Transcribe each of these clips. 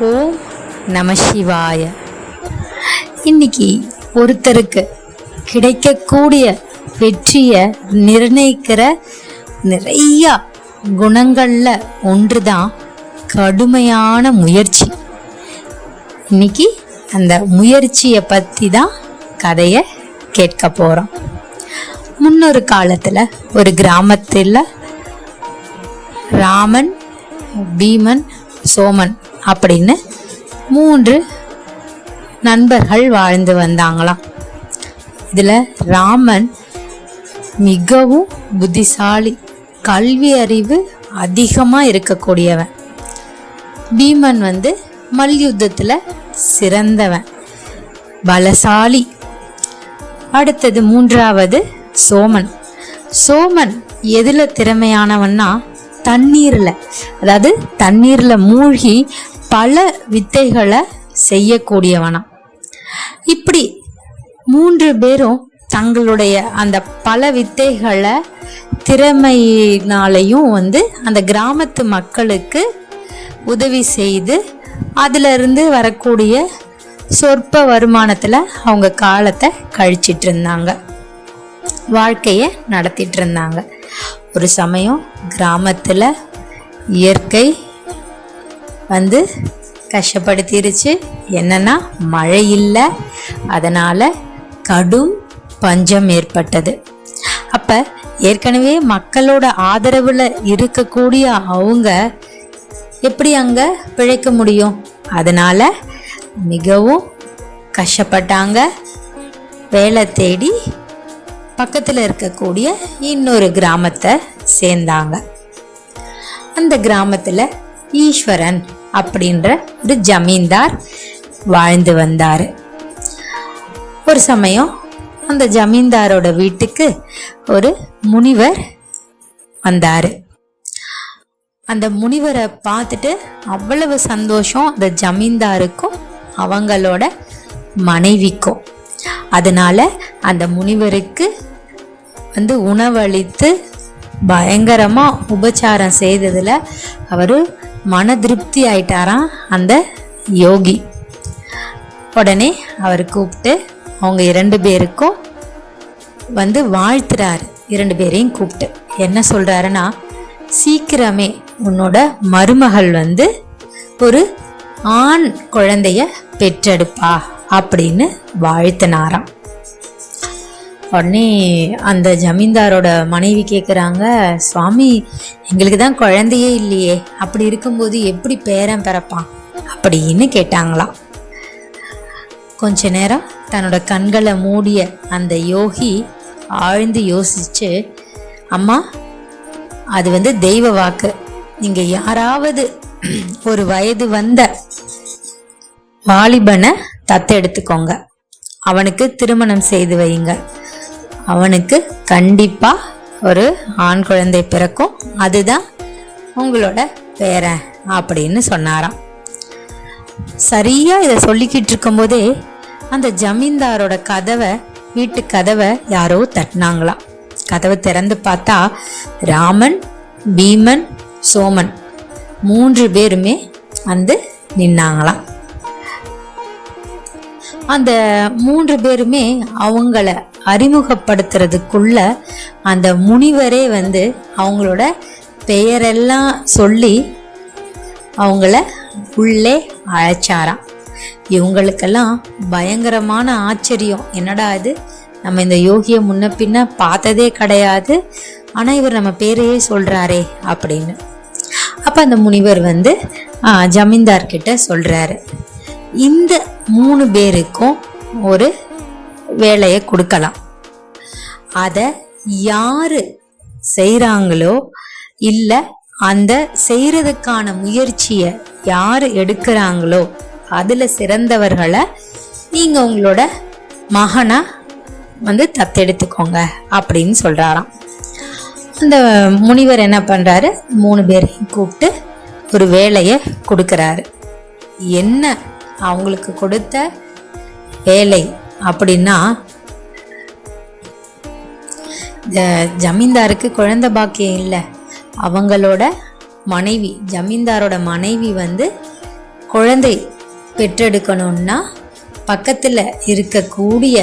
ஓம் நம சிவாய. இன்னைக்கு ஒருத்தருக்கு கிடைக்கக்கூடிய வெற்றியை நிர்ணயிக்கிற நிறையா குணங்களில் ஒன்று தான் கடுமையான முயற்சி. இன்னைக்கு அந்த முயற்சியை பற்றி தான் கதையை கேட்க போகிறோம் முன்னொரு காலத்தில் ஒரு கிராமத்தில் ராமன் பீமன் சோமன் அப்படின்னு மூன்று நண்பர்கள் வாழ்ந்து வந்தாங்களாம். இதில் ராமன் மிகவும் புத்திசாலி கல்வி அறிவு அதிகமாக இருக்கக்கூடியவன். பீமன் வந்து மல்யுத்தத்தில் சிறந்தவன் பலசாலி. அடுத்தது மூன்றாவது சோமன். சோமன் எதில் திறமையானவன்னா தண்ணீரில் அதாவது தண்ணீரில் மூழ்கி பல வித்தைகளை செய்யக்கூடியவனாம் இப்படி மூன்று பேரும் தங்களுடைய அந்த பல வித்தைகளை திறமையினாலையும் வந்து அந்த கிராமத்து மக்களுக்கு உதவி செய்து அதிலிருந்து வரக்கூடிய சொற்ப வருமானத்தில் அவங்க காலத்தை கழிச்சிட்டு இருந்தாங்க. வாழ்க்கையை நடத்திட்டு இருந்தாங்க. ஒரு சமயம் கிராமத்தில் இயற்கை வந்து கஷ்டப்படுத்திருச்சு. என்னன்னா மழை இல்லை அதனால் கடும் பஞ்சம் ஏற்பட்டது. அப்போ ஏற்கனவே மக்களோட ஆதரவில் இருக்கக்கூடிய அவங்க எப்படி அங்கே பிழைக்க முடியும்? அதனால் மிகவும் கஷ்டப்பட்டாங்க. வேலை தேடி பக்கத்தில் இருக்கக்கூடிய இன்னொரு கிராமத்தை சேர்ந்தாங்க. அந்த கிராமத்தில் ஈஸ்வரன் அப்படின்ற ஒரு ஜமீன்தார் வாழ்ந்து வந்தார். ஒரு சமயம் அந்த ஜமீன்தாரோட வீட்டுக்கு ஒரு முனிவர் வந்தார். அந்த முனிவரை பார்த்துட்டு அவ்வளவு சந்தோஷம் அந்த ஜமீன்தாருக்கும் அவங்களோட மனைவிக்கும். அதனால அந்த முனிவருக்கு வந்து உணவளித்து பயங்கரமாக உபச்சாரம் செய்ததில் அவர் மன திருப்தி ஆயிட்டாராம் அந்த யோகி? உடனே அவர் கூப்பிட்டு அவங்க இரண்டு பேருக்கும் வந்து வாழ்த்துறாரு. இரண்டு பேரையும் கூப்பிட்டு. என்ன சொல்கிறாருன்னா சீக்கிரமே உன்னோட மருமகள் வந்து ஒரு ஆண் குழந்தைய பெற்றெடுப்பா அப்படின்னு வாழ்த்தினாராம். உடனே அந்த ஜமீன்தாரோட மனைவி கேட்குறாங்க சுவாமி எங்களுக்கு தான் குழந்தையே இல்லையே. அப்படி இருக்கும்போது எப்படி பேரன் பிறப்பான்? அப்படின்னு கேட்டாங்களாம். கொஞ்ச நேரம் தன்னோட கண்களை மூடிய அந்த யோகி ஆழ்ந்து யோசிச்சு அம்மா அது வந்து தெய்வ வாக்கு. நீங்கள் யாராவது ஒரு வயது வந்த வாலிபனை தத்தெடுத்துக்கோங்க. அவனுக்கு திருமணம் செய்து வையுங்க அவனுக்கு கண்டிப்பாக ஒரு ஆண் குழந்தை பிறக்கும். அதுதான் உங்களோட பேரன் அப்படின்னு சொன்னாராம். சரியாக இதை சொல்லிக்கிட்டு இருக்கும்போதே அந்த ஜமீன்தாரோட கதவை வீட்டு கதவை யாரோ தட்டினாங்களாம். கதவை திறந்து பார்த்தா ராமன் பீமன் சோமன் மூன்று பேருமே வந்து நின்னாங்களாம். அந்த மூன்று பேருமே அவங்கள அறிமுகப்படுத்துறதுக்குள்ள அந்த முனிவரே வந்து அவங்களோட பெயரெல்லாம் சொல்லி அவங்கள உள்ளே அழைச்சாராம். இவங்களுக்கெல்லாம் பயங்கரமான ஆச்சரியம். என்னடா இது? நம்ம இந்த யோகியை முன்ன பின்ன பார்த்ததே கிடையாது. ஆனால் இவர் நம்ம பேரையே சொல்கிறாரே அப்படின்னு. அப்போ அந்த முனிவர் வந்து ஜமீன்தார்கிட்ட சொல்கிறாரு இந்த மூணு பேருக்கும் ஒரு வேலையை கொடுக்கலாம். அதை யார் செய்கிறாங்களோ இல்லை அந்த செய்கிறதுக்கான முயற்சியை யார் எடுக்கிறாங்களோ அதில் சிறந்தவர்களை நீங்கள் உங்களோட மகனாக வந்து தத்தெடுத்துக்கோங்க அப்படின்னு சொல்கிறாராம் அந்த முனிவர் என்ன பண்ணுறாரு மூணு பேரையும் கூப்பிட்டு ஒரு வேலையை கொடுக்குறாரு. என்ன அவங்களுக்கு கொடுத்த வேலை அப்படின்னா ஜ- ஜமீன்தாருக்கு குழந்தை பாக்கியம் இல்லை. அவங்களோட மனைவி ஜமீன்தாரோட மனைவி வந்து குழந்தை பெற்றெடுக்கணும்னா பக்கத்தில் இருக்கக்கூடிய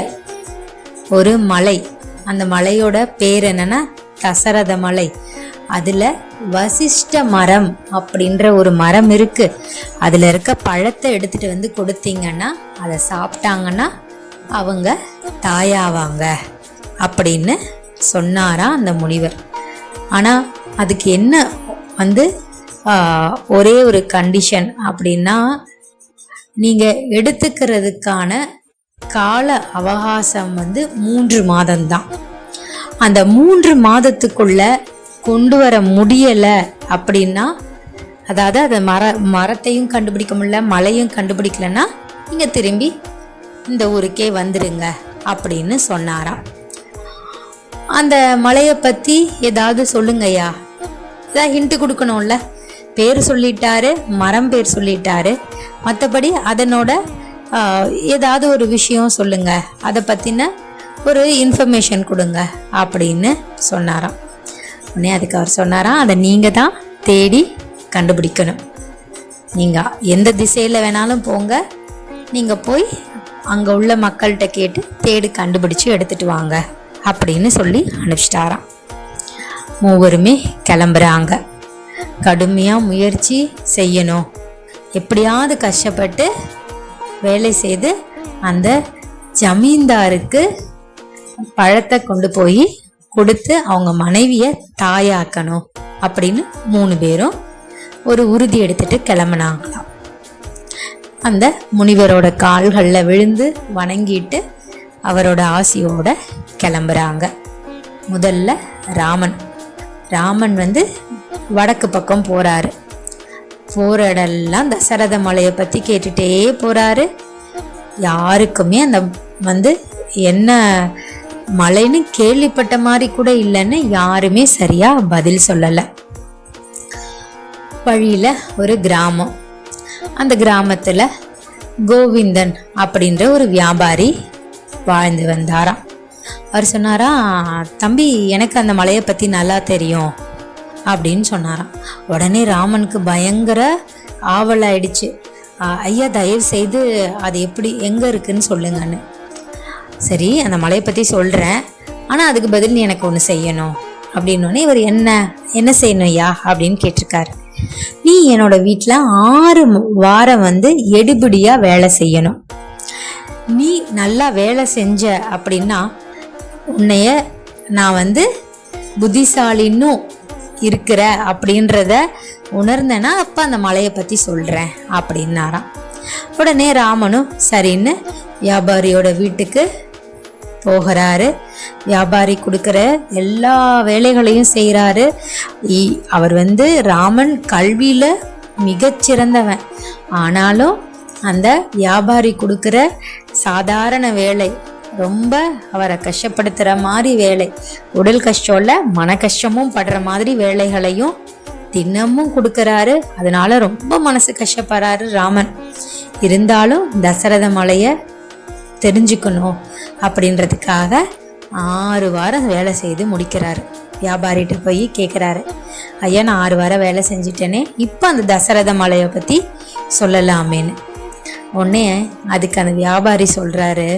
ஒரு மலை அந்த மலையோட பேர் என்னென்னா தசரத மலை. அதில் வசிஷ்ட மரம் அப்படின்ற ஒரு மரம் இருக்கு. அதில் இருக்க பழத்தை எடுத்துட்டு வந்து கொடுத்தீங்கன்னா அதை சாப்பிட்டாங்கன்னா அவங்க தாயாவாங்க அப்படின்னு சொன்னாராம் அந்த முனிவர். ஆனால் அதுக்கு என்ன வந்து ஒரே ஒரு கண்டிஷன் அப்படின்னா நீங்கள் எடுத்துக்கிறதுக்கான கால அவகாசம் வந்து மூன்று மாதம்தான். அந்த மூன்று மாதத்துக்குள்ள கொண்டு வர முடியலை அப்படின்னா அதாவது அதை மர மரத்தையும் கண்டுபிடிக்க முடியல மலையும் கண்டுபிடிக்கலன்னா நீங்கள் திரும்பி இந்த ஊருக்கே வந்துடுங்க அப்படின்னு சொன்னாராம். அந்த மலையை பற்றி ஏதாவது சொல்லுங்கய்யா. ஏதாவது ஹிண்ட்டு கொடுக்கணும்ல. பேர் சொல்லிட்டாரு மரம் பேர் சொல்லிட்டாரு. மற்றபடி அதனோட ஏதாவது ஒரு விஷயம் சொல்லுங்க. அதை பற்றின ஒரு இன்ஃபர்மேஷன் கொடுங்க அப்படின்னு சொன்னாராம். உடனே அதுக்கு அவர் சொன்னாராம் அதை நீங்கள் தான் தேடி கண்டுபிடிக்கணும். நீங்கள் எந்த திசையில் வேணாலும் போங்க. நீங்கள் போய் அங்கே உள்ள மக்கள்கிட்ட கேட்டு தேடி கண்டுபிடிச்சி எடுத்துட்டு வாங்க அப்படின்னு சொல்லி அனுப்பிச்சிட்டாராம். மூவருமே கிளம்புறாங்க. கடுமையாக முயற்சி செய்யணும். எப்படியாவது கஷ்டப்பட்டு வேலை செய்து அந்த ஜமீன்தாருக்கு பழத்தை கொண்டு போய் கொடுத்து அவங்க மனைவியை தாயாக்கணும் அப்படின்னு மூணு பேரும் ஒரு உறுதி எடுத்துட்டு கிளம்புனாங்களாம். அந்த முனிவரோட கால்களில் விழுந்து வணங்கிட்டு அவரோட ஆசையோட கிளம்புறாங்க. முதல்ல ராமன். ராமன் வந்து வடக்கு பக்கம் போறாரு. போற இடம்லாம் தசரத மலையை பற்றி கேட்டுட்டே போறாரு. யாருக்குமே அந்த வந்து என்ன மலைன்னு கேள்விப்பட்ட மாதிரி கூட இல்லைன்னு யாருமே சரியா பதில் சொல்லலை. வழியில ஒரு கிராமம். அந்த கிராமத்துல கோவிந்தன் அப்படின்ற ஒரு வியாபாரி வாழ்ந்து வந்தாராம். அவர் சொன்னாரா தம்பி எனக்கு அந்த மலையை பத்தி நல்லா தெரியும் அப்படின்னு சொன்னாராம். உடனே ராமனுக்கு பயங்கர ஆவலாயிடுச்சு. ஐயா தயவு செய்து அது எப்படி எங்க இருக்குன்னு சொல்லுங்கன்னு. சரி அந்த மலையை பற்றி சொல்கிறேன் ஆனால் அதுக்கு பதில் நீ எனக்கு ஒன்று செய்யணும். அப்படின்னோடனே இவர் என்ன? என்ன செய்யணும் ஐயா அப்படின்னு கேட்டிருக்காரு. நீ என்னோட வீட்டில் ஆறு வாரம் வந்து எடுபடியாக வேலை செய்யணும். நீ நல்லா வேலை செஞ்ச அப்படின்னா உன்னைய நான் வந்து புத்திசாலின்னும் இருக்கிற அப்படின்றத உணர்ந்தேன்னா அப்போ அந்த மலையை பற்றி சொல்கிறேன் அப்படின்னாராம். உடனே ராமனும் சரின்னு வியாபாரியோட வீட்டுக்கு போகிறாரு. வியாபாரி கொடுக்குற எல்லா வேலைகளையும் செய்கிறாரு. அவர் வந்து ராமன் கல்வியில் மிகச்சிறந்தவன். ஆனாலும் அந்த வியாபாரி கொடுக்குற சாதாரண வேலை ரொம்ப அவரை கஷ்டப்படுத்துகிற மாதிரி வேலை உடல் கஷ்டம் இல்லை மன கஷ்டமும் படுற மாதிரி வேலைகளையும் தினமும் கொடுக்குறாரு. அதனால ரொம்ப மனசு கஷ்டப்படுறாரு ராமன். இருந்தாலும் தசரத மலையை தெரிஞ்சுக்கணும் அப்படின்றதுக்காக ஆறு வாரம் வேலை செய்து முடிக்கிறாரு. வியாபாரிகிட்ட போய் கேட்குறாரு ஐயா நான் ஆறு வாரம் வேலை செஞ்சிட்டேனே. இப்போ அந்த தசரத மலையை பற்றி சொல்லலாமேன்னு. உடனே அதுக்கு அந்த வியாபாரி சொல்கிறாரு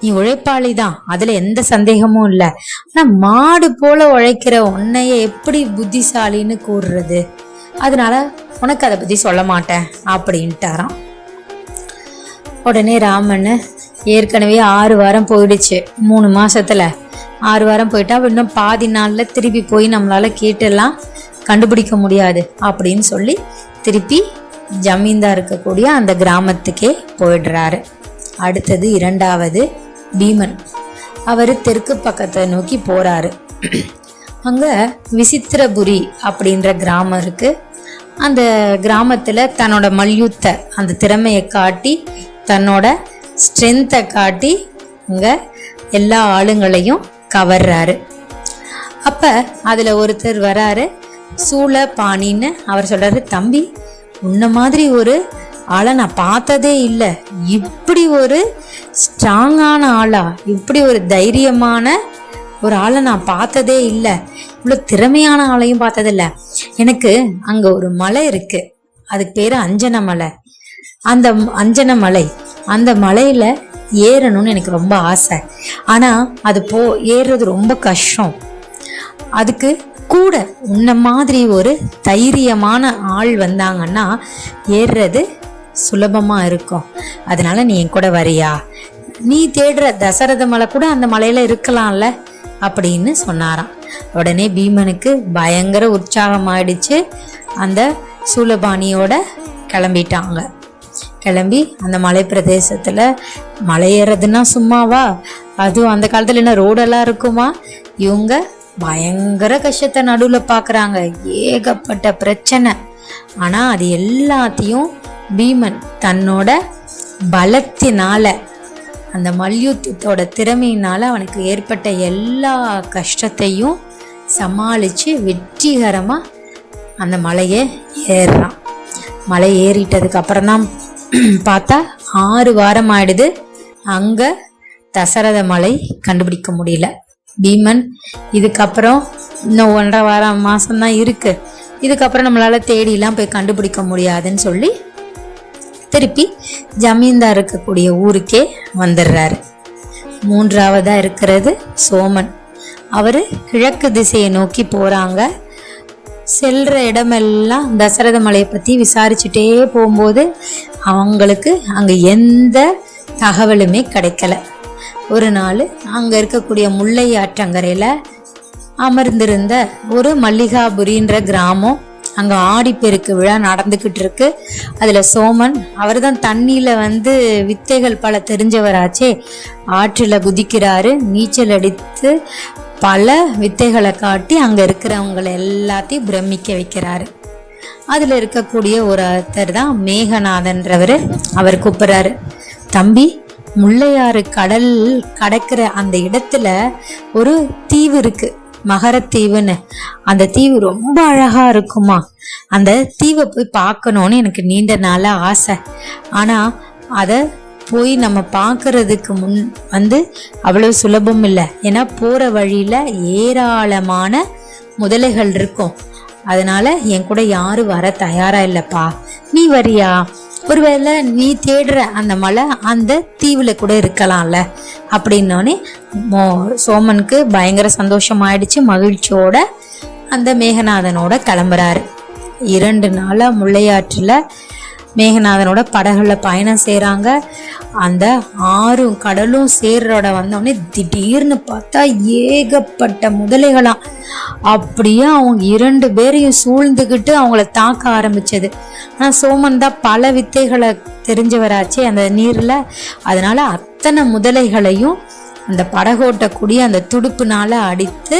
நீ உழைப்பாளி தான். அதில் எந்த சந்தேகமும் இல்லை. ஆனால் மாடு போல உழைக்கிற உன்னைய எப்படி புத்திசாலின்னு கூறுறது? அதனால உனக்கு அதை பற்றி சொல்ல மாட்டேன். அப்படின்ட்டாராம். உடனே ராமன் ஏற்கனவே ஆறு வாரம் போயிடுச்சு. மூணு மாசத்துல. ஆறு வாரம் போயிட்டா இன்னும் பாதி நாள்ல திருப்பி போய் நம்மளால கேட்டெல்லாம் கண்டுபிடிக்க முடியாது அப்படின்னு சொல்லி திருப்பி ஜமீன்தார் இருக்கக்கூடிய அந்த கிராமத்துக்கே போயிடுறாரு. அடுத்தது இரண்டாவது பீமன். அவர் தெற்கு பக்கத்தை நோக்கி போறாரு. அங்கே விசித்திரபுரி அப்படின்ற கிராமம் இருக்குது அந்த கிராமத்தில் தன்னோட மல்யுத்த அந்த திறமையை காட்டி தன்னோட ஸ்ட்ரென்த்தை காட்டி இங்கே எல்லா ஆளுங்களையும் கவர்றாரு. அப்போ அதில் ஒருத்தர் வராரு சூளபாணின்னு அவர் சொல்கிறாரு தம்பி உன்ன மாதிரி ஒரு ஆளை நான் பார்த்ததே இல்லை. இப்படி ஒரு ஸ்ட்ராங்கான ஆளா இப்படி ஒரு தைரியமான ஒரு ஆளை நான் பார்த்ததே இல்லை. இவ்வளோ திறமையான ஆளையும் பார்த்ததில்ல. எனக்கு அங்கே ஒரு மலை இருக்குது அதுக்கு பேர் அஞ்சன மலை. அந்த அஞ்சன மலை. அந்த மலையில ஏறணும்னு எனக்கு ரொம்ப ஆசை. ஆனா அது போ ஏறுறது ரொம்ப கஷ்டம். அதுக்கு கூட உன்ன மாதிரி ஒரு தைரியமான ஆள் வந்தாங்கன்னா ஏறுறது சுலபமா இருக்கும். அதனால நீ என் கூட வரியா? நீ தேடுற தசரத மலை கூட அந்த மலையில இருக்கலாம்ல? அப்படின்னு சொன்னாராம். உடனே பீமனுக்கு பயங்கர உற்சாகமாயிடுச்சு. அந்த சூலபாணியோட கிளம்பிட்டாங்க. கிளம்பி அந்த மலை பிரதேசத்தில் மலை ஏறதுன்னா சும்மாவா? அதுவும் அந்த காலத்தில் என்ன ரோடெல்லாம் இருக்குமா? இவங்க பயங்கர கஷ்டத்தை நடுவில் பார்க்குறாங்க ஏகப்பட்ட பிரச்சனை. ஆனால் அது எல்லாத்தையும் பீமன் தன்னோட பலத்தினால அந்த மல்யுத்தத்தோட திறமையினால் அவனுக்கு ஏற்பட்ட எல்லா கஷ்டத்தையும் சமாளித்து வெற்றிகரமாக அந்த மலையை ஏறுறான். மலை ஏறிட்டதுக்கு அப்புறம் தான் பார்த்தா ஆறு வாரம் ஆயிடுது. அங்கே தசரத மலை கண்டுபிடிக்க முடியல. பீமன் இதுக்கப்புறம் இன்னும் ஒன்றரை வாரம் மாதம்தான் இருக்குது இதுக்கப்புறம் நம்மளால் தேடிலாம் போய் கண்டுபிடிக்க முடியாதுன்னு சொல்லி திருப்பி ஜமீன்தார் இருக்கக்கூடிய ஊருக்கே வந்துடுறாரு. மூன்றாவதாக இருக்கிறது சோமன். அவர் கிழக்கு திசையை நோக்கி போகிறாங்க செல்கிற இடமெல்லாம் தசரத மலையை பற்றி விசாரிச்சுட்டே போகும்போது அவங்களுக்கு அங்கே எந்த தகவலுமே கிடைக்கல. ஒரு நாள் அங்கே இருக்கக்கூடிய முல்லை ஆற்றங்கரையில் அமர்ந்திருந்த ஒரு மல்லிகாபுரின்ற கிராமம் அங்கே ஆடிப்பெருக்கு விழா நடந்துக்கிட்டு இருக்கு அதில் சோமன் அவர் தான் தண்ணியில் வந்து வித்தைகள் பல தெரிஞ்சவராச்சே. ஆற்றில் குதிக்கிறாரு நீச்சல் அடித்து பல வித்தைகளை காட்டி அங்கே இருக்கிறவங்களை எல்லாத்தையும் பிரமிக்க வைக்கிறாரு. அதில் இருக்கக்கூடிய ஒருத்தர் தான் மேகநாதன்றவர் அவர் கூப்பிட்றாரு. தம்பி முள்ளையாறு கடல் கடக்கிற அந்த இடத்துல ஒரு தீவு இருக்குது மகரத்தீவுன்னு அந்த தீவு ரொம்ப அழகா இருக்குமா. அந்த தீவை போய் பார்க்கணும்னு எனக்கு நீண்ட நாள ஆசை. ஆனா அதை போய் நம்ம பார்க்கறதுக்கு முன் வந்து அவ்வளவு சுலபம் இல்லை. ஏன்னா போற வழியில ஏராளமான முதலைகள் இருக்கும். அதனால என் கூட யாரும் வர தயாரா இல்லைப்பா. நீ வரியா? ஒருவேளை நீ தேடுற அந்த மலை அந்த தீவுல கூட இருக்கலாம்ல. அப்படின்னோடனே மோ சோமனுக்கு பயங்கர சந்தோஷமாயிடுச்சு. மகிழ்ச்சியோட அந்த மேகநாதனோட கிளம்புறாரு. இரண்டு நாளாக முல்லையாற்றுல மேகநாதனோட படகுல பயணம் செய்கிறாங்க அந்த ஆறும் கடலும் சேர்றோட வந்தோடனே திடீர்னு பார்த்தா ஏகப்பட்ட முதலைகளாம் அப்படியே அவங்க இரண்டு பேரையும் சூழ்ந்துக்கிட்டு அவங்கள தாக்க ஆரம்பிச்சது. ஆனால் சோமன் தான் பல வித்தைகளை தெரிஞ்சவராச்சு அந்த நீரில். அதனால அத்தனை முதலைகளையும் அந்த படகோட்டக்கூடிய அந்த துடுப்புனால அடித்து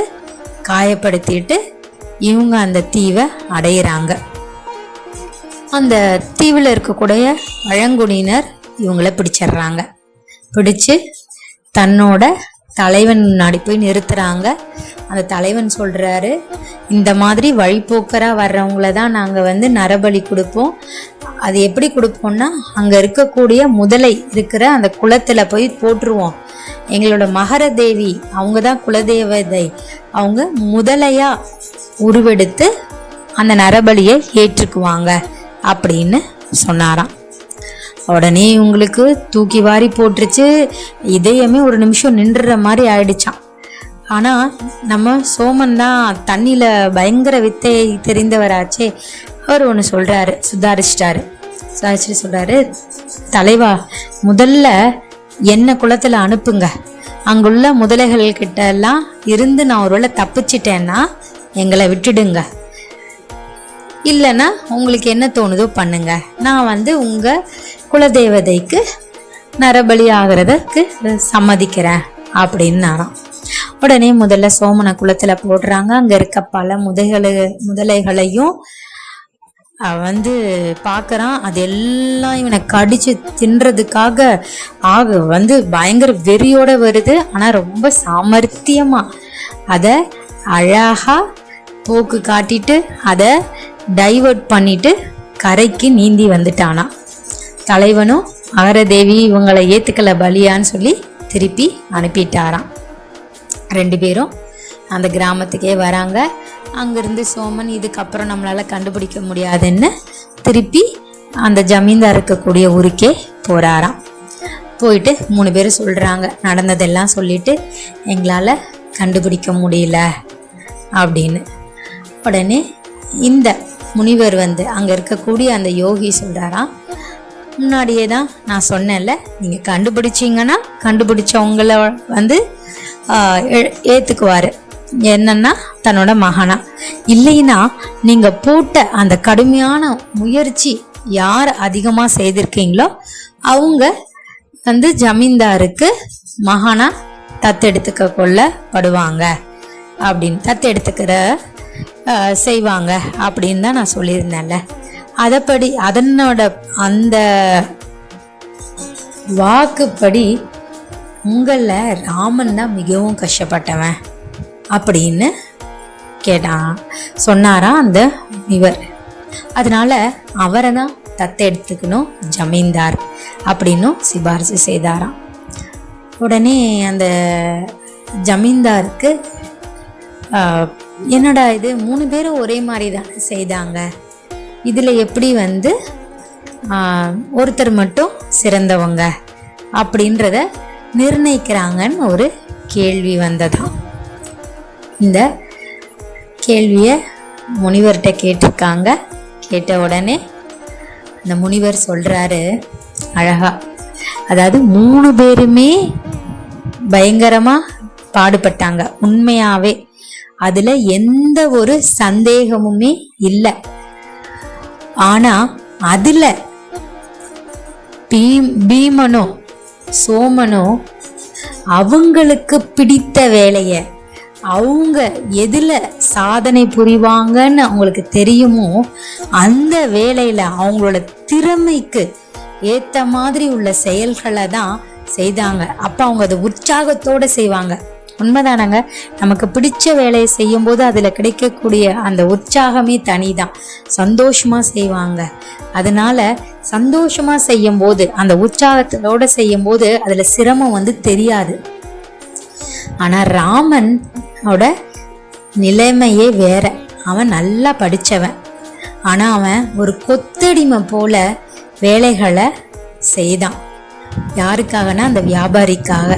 காயப்படுத்திட்டு இவங்க அந்த தீவை அடையிறாங்க. அந்த தீவில் இருக்கக்கூடிய பழங்குடியினர் இவங்கள பிடிச்சிடுறாங்க. பிடிச்சு தன்னோட தலைவன் முன்னாடி போய் நிறுத்துறாங்க. அந்த தலைவன் சொல்கிறாரு இந்த மாதிரி வழிபோக்கராக வர்றவங்கள தான் நாங்கள் வந்து நரபலி கொடுப்போம். அது எப்படி கொடுப்போம்னா அங்கே இருக்கக்கூடிய முதலை இருக்கிற அந்த குளத்தில் போய் போட்டுருவோம் எங்களோட மகர தேவி அவங்க தான் குலதேவதை அவங்க முதலையாக உருவெடுத்து அந்த நரபலியை ஏற்றுக்குவாங்க. அப்படின்னு சொன்னாராம். உடனே இவங்களுக்கு தூக்கி வாரி போட்டுருச்சு. இதயமே ஒரு நிமிஷம் நின்றுற மாதிரி ஆயிடுச்சான் ஆனால் நம்ம சோமன் தான் தண்ணியில் பயங்கர வித்தை தெரிந்தவராச்சே. அவர் ஒன்று சொல்கிறாரு சுதாரிச்சிட்டாரு. சுதாரிச்சுட்டு சொல்கிறாரு தலைவா முதல்ல என்ன குளத்தில் அனுப்புங்க. அங்குள்ள முதலைகள் கிட்ட எல்லாம் இருந்து நான் ஒருவேளை தப்பிச்சிட்டேன்னா எங்களை விட்டுடுங்க. இல்லைன்னா உங்களுக்கு என்ன தோணுதோ பண்ணுங்க. நான் வந்து உங்கள் குலதெய்வதைக்கு நரபலி ஆகிறதுக்கு சம்மதிக்கிறேன் அப்படின்னாராம் உடனே முதல்ல சோமன குளத்துல போடுறாங்க. அங்கே இருக்க பல முதலை முதலைகளையும் வந்து பார்க்குறான் அது எல்லாம் இவனை கடிச்சு தின்றதுக்காக ஆக வந்து பயங்கர வெறியோட வருது. ஆனால் ரொம்ப சாமர்த்தியமாக அதை அழகாக போக்கு காட்டிட்டு அதை டைவர்ட் பண்ணிட்டு கரைக்கு நீந்தி வந்துட்டானா. தலைவனும் அகரதேவி இவங்களை ஏத்துக்கல பலியான்னு சொல்லி திருப்பி அனுப்பிட்டாராம். ரெண்டு பேரும் அந்த கிராமத்துக்கே வராங்க. அங்கேருந்து சோமன் இதுக்கப்புறம் நம்மளால் கண்டுபிடிக்க முடியாதுன்னு திருப்பி அந்த ஜமீன்தார் இருக்கக்கூடிய ஊருக்கே போகிறாராம் போயிட்டு மூணு பேர் சொல்கிறாங்க நடந்ததெல்லாம் சொல்லிட்டு எங்களால் கண்டுபிடிக்க முடியல அப்படின்னு. உடனே இந்த முனிவர் வந்து அங்கே இருக்கக்கூடிய அந்த யோகி சொல்கிறாராம் முன்னாடியே தான் நான் சொன்னேன்ல நீங்கள் கண்டுபிடிச்சிங்கன்னா கண்டுபிடிச்சவங்கள வந்து ஏற்றுக்குவார் என்னன்னா தன்னோட மகனா. இல்லைன்னா நீங்கள் போட்ட அந்த கடுமையான முயற்சி யார் அதிகமாக செய்திருக்கீங்களோ அவங்க வந்து ஜமீன்தாருக்கு மகனா தத்தெடுத்துக்க கொள்ளப்படுவாங்க. அப்படின்னு தத்தெடுத்துக்கிற செய்வாங்க அப்படின்னு தான் நான் சொல்லியிருந்தேன்ல. அதைப்படி அதனோட அந்த வாக்குப்படி உங்களில் ராமன் தான் மிகவும் கஷ்டப்பட்டவன் அப்படின்னு கேட்டான். சொன்னாராம் அந்த இவர். அதனால அவரை தான் தத்தெடுத்துக்கணும் ஜமீன்தார் அப்படின்னும் சிபாரிசு செய்தாராம். உடனே அந்த ஜமீன்தாருக்கு என்னடா இது? மூணு பேரும் ஒரே மாதிரி தானே செய்தாங்க. இதில் எப்படி வந்து ஒருத்தர் மட்டும் சிறந்தவங்க அப்படின்றத நிர்ணயிக்கிறாங்கன்னு ஒரு கேள்வி வந்ததாம் இந்த கேள்வியை முனிவர்கிட்ட கேட்டிருக்காங்க. கேட்ட உடனே அந்த முனிவர் சொல்கிறாரு அழகா. அதாவது மூணு பேருமே பயங்கரமாக பாடுபட்டாங்க. உண்மையாகவே அதில் எந்த ஒரு சந்தேகமுமே இல்லை. ஆனால் அதில் பீம் பீமனோ சோமனோ அவங்களுக்கு பிடித்த வேலையை அவங்க எதில் சாதனை புரிவாங்கன்னு அவங்களுக்கு தெரியுமோ அந்த வேலையில் அவங்களோட திறமைக்கு ஏற்ற மாதிரி உள்ள செயல்களை தான் செய்தாங்க. அப்போ அவங்க அதை உற்சாகத்தோடு செய்வாங்க. உண்மைதானங்க? நமக்கு பிடிச்ச வேலையை செய்யும்போது அதில் கிடைக்கக்கூடிய அந்த உற்சாகமே தனிதான். சந்தோஷமாக செய்வாங்க. அதனால சந்தோஷமாக செய்யும்போது அந்த உற்சாகத்தோட செய்யும்போது அதில் சிரமம் வந்து தெரியாது. ஆனால் ராமனோட நிலைமையே வேற. அவன் நல்லா படித்தவன் ஆனால் அவன் ஒரு கொத்தடிமை போல வேலைகளை செய்தான். யாருக்காகனா? அந்த வியாபாரிக்காக.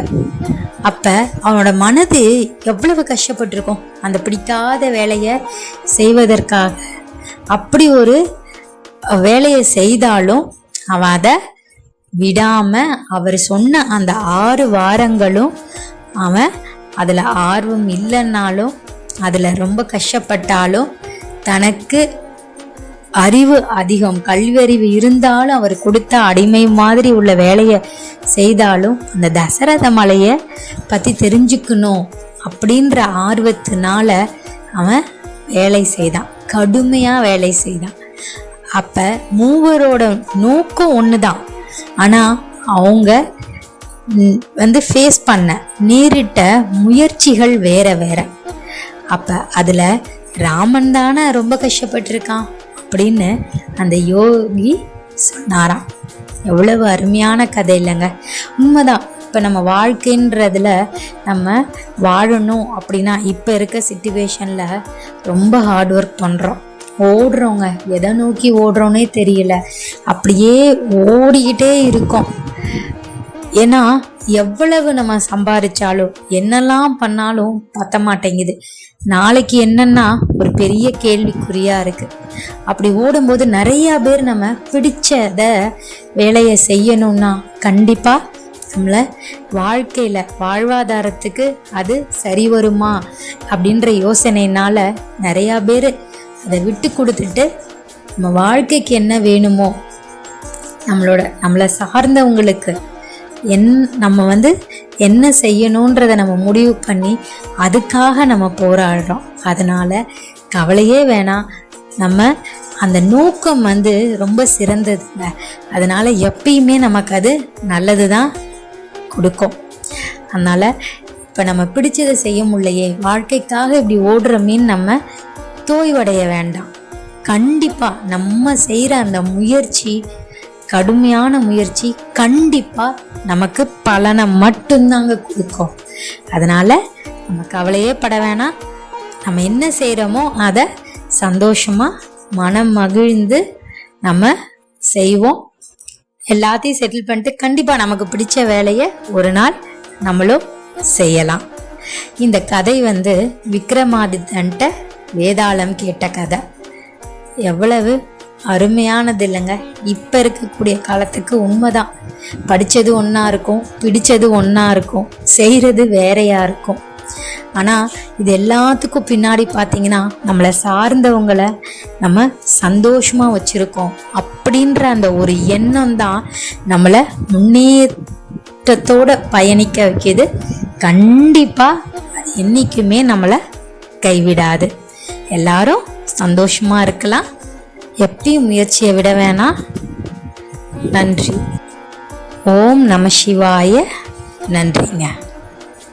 அப்போ அவனோட மனது எவ்வளவு கஷ்டப்பட்டிருக்கும்? அந்த பிடிக்காத வேலையை செய்வதற்காக. அப்படி ஒரு வேலையை செய்தாலும் அவன் அதை விடாம அவர் சொன்ன அந்த ஆறு வாரங்களும் அவன் அதில் ஆர்வம் இல்லைன்னாலும் அதில் ரொம்ப கஷ்டப்பட்டாலும் தனக்கு அறிவு அதிகம். கல்வியறிவு இருந்தாலும் அவர் கொடுத்த அடிமை மாதிரி உள்ள வேலையை செய்தாலும் அந்த தசரத மலையை பற்றி தெரிஞ்சுக்கணும் அப்படின்ற ஆர்வத்தினால அவன் வேலை செய்தான். கடுமையாக வேலை செய்தான். அப்போ மூவரோட நோக்கம் ஒன்று தான் ஆனால் அவங்க வந்து ஃபேஸ் பண்ண நேரிட்ட முயற்சிகள் வேற வேற. அப்போ அதில் ராமன் தானே ரொம்ப கஷ்டப்பட்டிருக்கான். அப்படின்னு அந்த யோகி சொன்னாராம். எவ்வளவு அருமையான கதை இல்லைங்க. உண்மைதான். இப்போ நம்ம வாழ்க்கைன்றதுல நம்ம வாழணும் அப்படின்னா இப்போ இருக்க சுச்சுவேஷனில் ரொம்ப ஹார்ட் ஒர்க் பண்ணுறோம் ஓடுறோங்க. எதை நோக்கி ஓடுறோன்னே தெரியல. அப்படியே ஓடிக்கிட்டே இருக்கோம். ஏன்னா எவ்வளவு நம்ம சம்பாதிச்சாலும் என்னெல்லாம் பண்ணாலும் பத்த மாட்டேங்குது நாளைக்கு என்னன்னா ஒரு பெரிய கேள்விக்குறியா இருக்கு. அப்படி ஓடும்போது நிறைய பேர் நம்ம பிடிச்சத வேலையை செய்யணும்னா கண்டிப்பா நம்மளை வாழ்க்கையில வாழ்வாதாரத்துக்கு அது சரி வருமா அப்படின்ற யோசனைனால நிறைய பேர் அதை விட்டு கொடுத்துட்டு நம்ம வாழ்க்கைக்கு என்ன வேணுமோ நம்மளோட நம்மளை சார்ந்தவங்களுக்கு என் நம்ம வந்து என்ன செய்யணுன்றதை நம்ம முடிவு பண்ணி அதுக்காக நம்ம போராடுறோம். அதனால் கவலையே வேணாம். நம்ம அந்த நோக்கம் வந்து ரொம்ப சிறந்ததுங்க. அதனால் எப்பயுமே நமக்கு அது நல்லது தான் கொடுக்கும். அதனால் இப்போ நம்ம பிடிச்சதை செய்ய முடியலையே வாழ்க்கைக்காக இப்படி ஓடுறோமேன்னு நம்ம தோய்வடைய வேண்டாம். கண்டிப்பாக நம்ம செய்கிற அந்த முயற்சி கடுமையான முயற்சி கண்டிப்பாக நமக்கு பலனை மட்டும்தாங்க கொடுக்கும். அதனால் நம்ம கவலையே பட வேணாம். நம்ம என்ன செய்கிறோமோ அதை சந்தோஷமாக மனம் மகிழ்ந்து நம்ம செய்வோம். எல்லாத்தையும் செட்டில் பண்ணிட்டு கண்டிப்பாக நமக்கு பிடிச்ச வேலையை ஒரு நாள் நம்மளும் செய்யலாம். இந்த கதை வந்து விக்ரமாதித்தன்ட்ட வேதாளம் கேட்ட கதை. எவ்வளவு அருமையானது இல்லைங்க இப்போ இருக்கக்கூடிய காலத்துக்கு உண்மைதான். படித்தது ஒன்றா இருக்கும் பிடிச்சது ஒன்றா இருக்கும் செய்கிறது வேறையாக இருக்கும். ஆனால் இது எல்லாத்துக்கும் பின்னாடி பார்த்தீங்கன்னா நம்மளை சார்ந்தவங்களை நம்ம சந்தோஷமாக வச்சுருக்கோம். அப்படின்ற அந்த ஒரு எண்ணம் தான் நம்மளை முன்னேற்றத்தோடு பயணிக்க வைக்கிது. கண்டிப்பாக அது என்றைக்குமே நம்மளை கைவிடாது. எல்லாரும் சந்தோஷமாக இருக்கலாம். எப்பயும் முயற்சியை விட வேணாம் நன்றி. ஓம் நம சிவாய. நன்றிங்க.